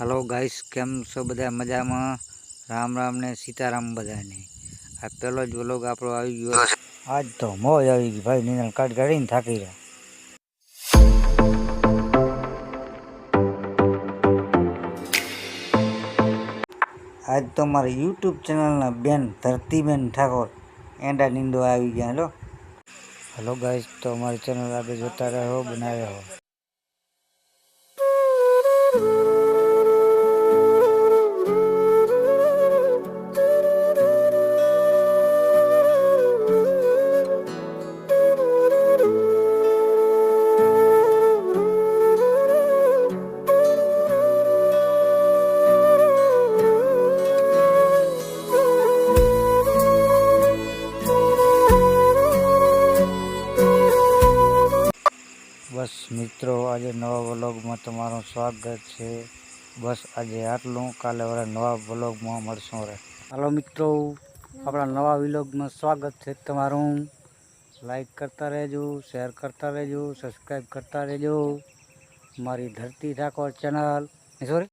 Hello guys કેમ છો બધા મજામાં? રામ રામ ને સીતારામ બધાને. આ પેલો જ વ્લોગ આપણો આવી ગયો આજ તો મોજ આવી ગઈ ભાઈ નીંદણ કાઢ કાઢીને થાકી રહ્યા આજ તો મારા યુટ્યુબ ચેનલના બેન, ધરતીબેન ઠાકોર, એંડા નીંદો આવી ગયા, હલો. હલો ગાઈસ તો અમારી ચેનલ આગળ જોતા રહો, બનાવ્યા રહો. બસ મિત્રો, આજે નવા વ્લોગમાં તમારું સ્વાગત છે. બસ આજે આટલું. કાલે વાળા નવા વ્લોગમાં મળશું રે હાલો મિત્રો, આપણા નવા વ્લોગમાં સ્વાગત છે તમારું. લાઈક કરતા રહેજો શેર કરતા રહેજો સબસ્ક્રાઈબ કરતા રહેજો. મારી ધરતી ઠાકોર ચેનલ સોરી